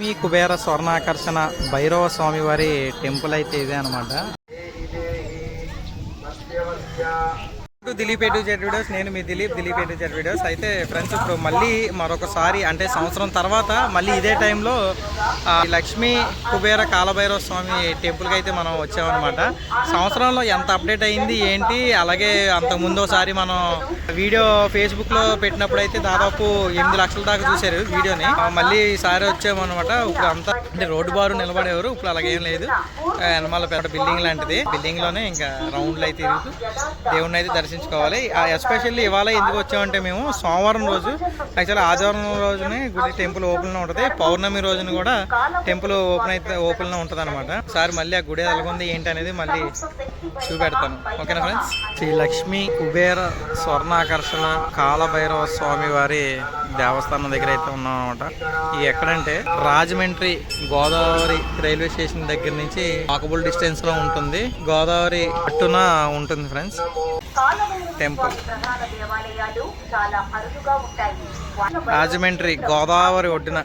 లక్ష్మీ కుబేర స్వర్ణాకర్షణ భైరవ స్వామి వారి టెంపుల్ అయితే ఇదే అనమాట దిలీప్ ఎటు వీడియోస్ నేను మీ దిలీప్ దిలీప్ ఎటు వీడియోస్. అయితే ఫ్రెండ్స్ ఇప్పుడు మళ్ళీ మరొకసారి అంటే సంవత్సరం తర్వాత మళ్ళీ ఇదే టైంలో లక్ష్మీ కుబేర కాలభైరవ స్వామి టెంపుల్కి అయితే మనం వచ్చామన్నమాట. సంవత్సరంలో ఎంత అప్డేట్ అయింది ఏంటి అలాగే అంతకు ముందు ఒకసారి మనం వీడియో ఫేస్బుక్లో పెట్టినప్పుడు అయితే దాదాపు ఎనిమిది లక్షల దాకా చూశారు వీడియోని. మళ్ళీ ఈసారి వచ్చామన్నమాట. ఇప్పుడు అంతా అంటే రోడ్డు బారు నిలబడేవారు ఇప్పుడు అలాగేం లేదు. ఆ, వెనమాల పెద్ద బిల్డింగ్ లాంటిది. బిల్డింగ్లోనే ఇంకా రౌండ్లు అయితే తిరుగుతూ దేవుణ్ణి అయితే దర్శించుకోవాలి ఎస్పెషల్లీ ఇవాళ ఎందుకు వచ్చామంటే మేము సోమవారం రోజు యాక్చువల్లీ ఆదివారం రోజునే గుడి టెంపుల్ ఓపెన్లో ఉంటుంది. పౌర్ణమి రోజున కూడా టెంపుల్ ఓపెన్ అయితే ఓపెన్ ఉంటుంది అనమాట సార్ మళ్ళీ ఆ గుడి ఎలాగుంది ఏంటి అనేది మళ్ళీ చూపెడతాను. ఓకేనా ఫ్రెండ్స్? శ్రీ లక్ష్మీ కుబేర స్వర్ణాకర్షణ కాలభైరవ స్వామి వారి దేవస్థానం దగ్గర అయితే ఉన్నాం అనమాట ఇది ఎక్కడంటే రాజమండ్రి గోదావరి రైల్వే స్టేషన్ దగ్గర నుంచి వాకబుల్ డిస్టెన్స్లో ఉంటుంది. గోదావరి అట్టున ఉంటుంది ఫ్రెండ్స్. టెంపుల్. రాజమండ్రి గోదావరి ఒడ్డున.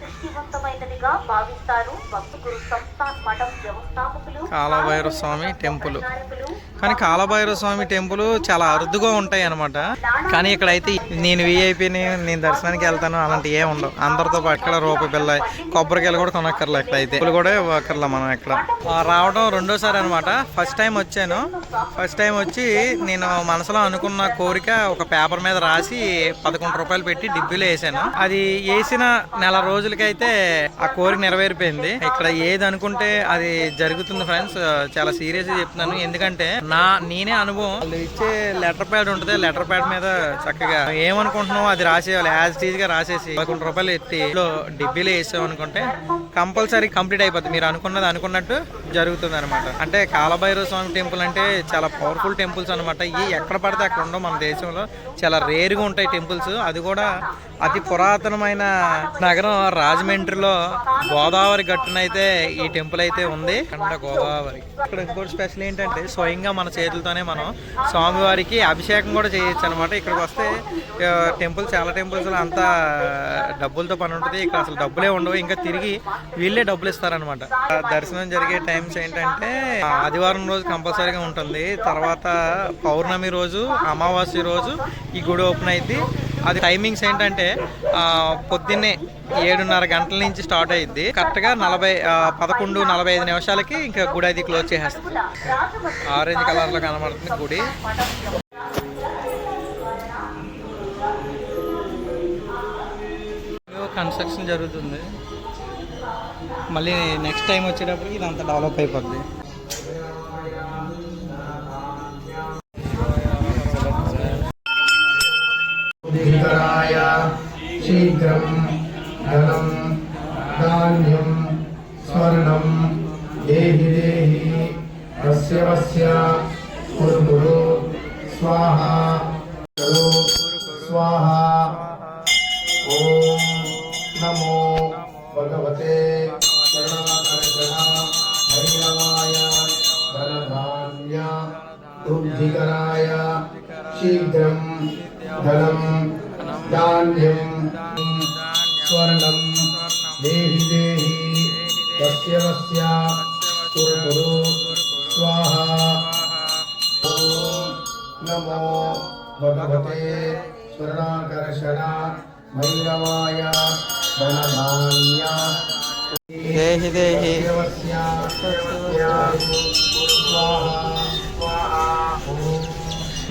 కాలభైరవ స్వామి టెంపుల్. కానీ కాలభైరవ స్వామి టెంపుల్ చాలా అరుదుగా ఉంటాయి అనమాట కానీ ఇక్కడైతే నేను విఐపిని నేను దర్శనానికి వెళ్తాను అలాంటి ఏ ఉండవు. అందరితో పాటు ఇక్కడ రూపాయి బిల్ల కొబ్బరికాయలు కూడా కొనక్కర్లే ఇక్కడ అయితే ఇప్పుడు కూడా ఇవ్వక్కర్లే మనం ఇక్కడ. రావడం రెండోసారి అనమాట ఫస్ట్ టైం వచ్చాను. ఫస్ట్ టైం వచ్చి నేను మనసులో అనుకున్న కోరిక ఒక పేపర్ మీద రాసి పదకొండు రూపాయలు పెట్టి డిబ్బీలో వేసాను. అది వేసిన నెల రోజులకైతే ఆ కోరిక నెరవేరిపోయింది. ఇక్కడ ఏది అనుకుంటే అది జరుగుతుంది ఫ్రెండ్స్. చాలా సీరియస్గా చెప్తున్నాను. ఎందుకంటే నా నేనే అనుభవం. ఇచ్చే లెటర్ ప్యాడ్ ఉంటుంది. లెటర్ ప్యాడ్ మీద చక్కగా. ఏమనుకుంటున్నావు అది రాసేయాలి. యాజ్ టీజ్గా రాసేసి పదకొండు రూపాయలు ఎత్తి డిబ్బీలో వేసాం అనుకుంటే కంపల్సరీ కంప్లీట్ అయిపోతుంది. మీరు అనుకున్నది అనుకున్నట్టు జరుగుతుంది అనమాట అంటే కాలభైరవ స్వామి టెంపుల్ అంటే చాలా పవర్ఫుల్ టెంపుల్స్ అనమాట ఇవి ఎక్కడ పడితే అక్కడ ఉండవు. మన దేశంలో చాలా రేరుగా ఉంటాయి టెంపుల్స్ అది కూడా అతి పురాతనమైన నగరం రాజమండ్రిలో గోదావరి గట్టునైతే ఈ టెంపుల్ అయితే ఉంది. కండ గోదావరి. ఇక్కడ ఇంకోటి స్పెషల్ ఏంటంటే స్వయంగా మన చేతులతోనే మనం స్వామివారికి అభిషేకం కూడా చేయొచ్చు అనమాట ఇక్కడికి వస్తే టెంపుల్స్ టెంపుల్ చాలా టెంపుల్స్లో అంతా డబ్బులతో పని ఉంటుంది. ఇక్కడ అసలు డబ్బులే ఉండవు. ఇంకా తిరిగి వీళ్ళే డబ్బులు ఇస్తారనమాట దర్శనం జరిగే టైమ్స్ ఏంటంటే ఆదివారం రోజు కంపల్సరీగా ఉంటుంది. తర్వాత పౌర్ణమి రోజు అమావాస్య రోజు ఈ గుడి ఓపెన్ అయింది అది టైమింగ్స్ ఏంటంటే పొద్దున్నే ఏడున్నర గంటల నుంచి స్టార్ట్ అయ్యింది కరెక్ట్గా నలభై పదకొండు నలభై ఐదు నిమిషాలకి ఇంకా గుడి అది క్లోజ్ చేసేస్తుంది. ఆరెంజ్ కలర్లో కనబడుతుంది గుడి. కన్స్ట్రక్షన్ జరుగుతుంది. మళ్ళీ నెక్స్ట్ టైం వచ్చేటప్పటికి ఇదంతా డెవలప్ అయిపోద్ది. శీఘ్రం ధనం ధాన్యం స్వర్ణం దేహి దేహి వస్య వస్య కురు స్వాహ స్వాహ. ఓం నమో భగవతే भैरवाय धनधान्य वृद्धिकराय शीघ्रं धनं धान्यं, स्वर्णं, देहि देहि वस्य वस्य कुरु स्वाहा। नमो भगवते स्वर्णाकर्षणा भैरवाय धनधान्य देहि देहि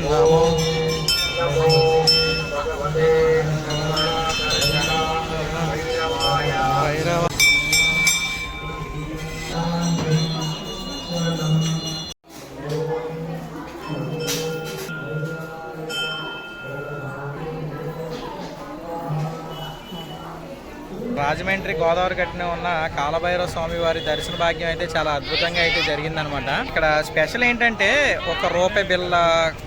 नमो नमो రాజమండ్రి గోదావరి గట్టున ఉన్న కాలభైరవ స్వామి వారి దర్శన భాగ్యం అయితే చాలా అద్భుతంగా అయితే జరిగిందనమాట. ఇక్కడ స్పెషల్ ఏంటంటే ఒక రూపాయి బిల్ల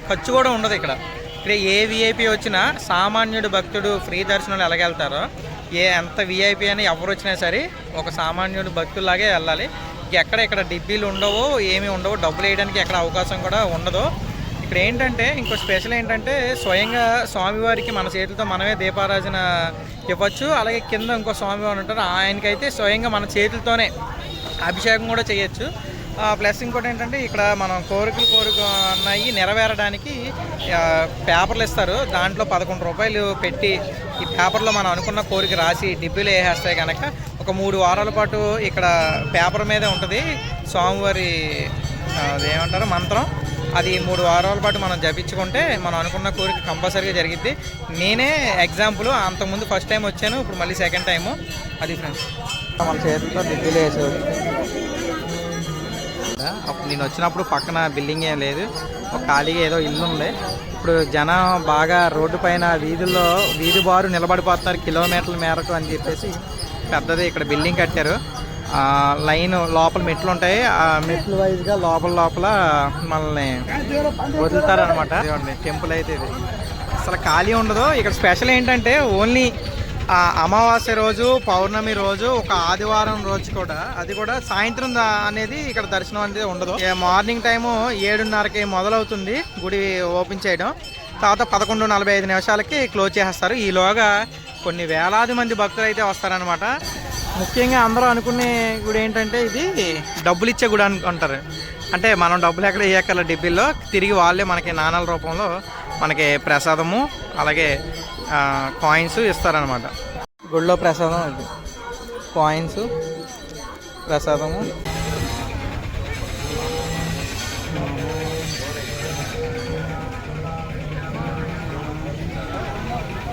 ఖర్చు కూడా ఉండదు ఇక్కడ. ఇక్కడ ఏ విఐపి వచ్చినా సామాన్యుడు భక్తుడు ఫ్రీ దర్శనాలు ఎలాగెళ్తారో ఏ ఎంత విఐపి అని ఎవరు వచ్చినా సరే ఒక సామాన్యుడు భక్తులాగే వెళ్ళాలి. ఎక్కడ ఇక్కడ డిబ్బీలు ఉండవు ఏమీ ఉండవు డబ్బులు వేయడానికి ఎక్కడ అవకాశం కూడా ఉండదు. ఇక్కడ ఏంటంటే ఇంకో స్పెషల్ ఏంటంటే స్వయంగా స్వామివారికి మన చేతులతో మనమే దీపారాజన ఇవ్వచ్చు. అలాగే కింద ఇంకో స్వామివారు ఉంటారు. ఆయనకైతే స్వయంగా మన చేతులతోనే అభిషేకం కూడా చేయొచ్చు. ప్లస్ ఇంకోటి ఏంటంటే ఇక్కడ మనం కోరికలు కోరిక అన్నాయి నెరవేరడానికి పేపర్లు ఇస్తారు. దాంట్లో పదకొండు రూపాయలు పెట్టి ఈ పేపర్లో మనం అనుకున్న కోరిక రాసి డిబ్బీలు వేసేస్తే కనుక ఒక మూడు వారాల పాటు ఇక్కడ పేపర్ మీదే ఉంటుంది. స్వామివారి అదేమంటారు మంత్రం. అది మూడు వారాల పాటు మనం జపించుకుంటే మనం అనుకున్న కోరిక కంపల్సరీగా జరిగిద్ది. నేనే ఎగ్జాంపుల్ అంతకుముందు ఫస్ట్ టైం వచ్చాను ఇప్పుడు మళ్ళీ సెకండ్ టైము అది ఫ్రెండ్స్ మన చేతులతో వేసేవాడు అప్పుడు నేను వచ్చినప్పుడు పక్కన బిల్డింగ్ ఏం లేదు. ఒక ఖాళీగా ఏదో ఇల్లు ఉంది. ఇప్పుడు జనం బాగా రోడ్డు పైన వీధుల్లో వీధి బారు నిలబడిపోతున్నారు కిలోమీటర్ల మేరకు అని చెప్పేసి పెద్దది ఇక్కడ బిల్డింగ్ కట్టారు. లైన్ లోపల మెట్లు ఉంటాయి. ఆ మెట్లు వైజ్గా లోపల లోపల మనల్ని వదులుతారనమాట టెంపుల్ అయితే ఇది. అసలు ఖాళీ ఉండదు. ఇక్కడ స్పెషల్ ఏంటంటే ఓన్లీ ఆ అమావాస్య రోజు పౌర్ణమి రోజు ఒక ఆదివారం రోజు కూడా అది కూడా సాయంత్రం అనేది ఇక్కడ దర్శనం అనేది ఉండదు. మార్నింగ్ టైము ఏడున్నరకి మొదలవుతుంది గుడి ఓపెన్ చేయడం. తర్వాత పదకొండు నలభై ఐదు నిమిషాలకి క్లోజ్ చేసేస్తారు. ఈలోగా కొన్ని వేలాది మంది భక్తులు అయితే వస్తారనమాట ముఖ్యంగా అందరూ అనుకునే గుడి ఏంటంటే ఇది డబ్బులు ఇచ్చే గుడి అనుకుంటారు అంటే మనం డబ్బులు ఎక్కడ ఇయ్యక్కల డిబ్బీల్లో. తిరిగి వాళ్ళే మనకి నాణాల రూపంలో మనకి ప్రసాదము అలాగే కాయిన్స్ ఇస్తారనమాట గుడిలో ప్రసాదం కాయిన్స్ ప్రసాదము.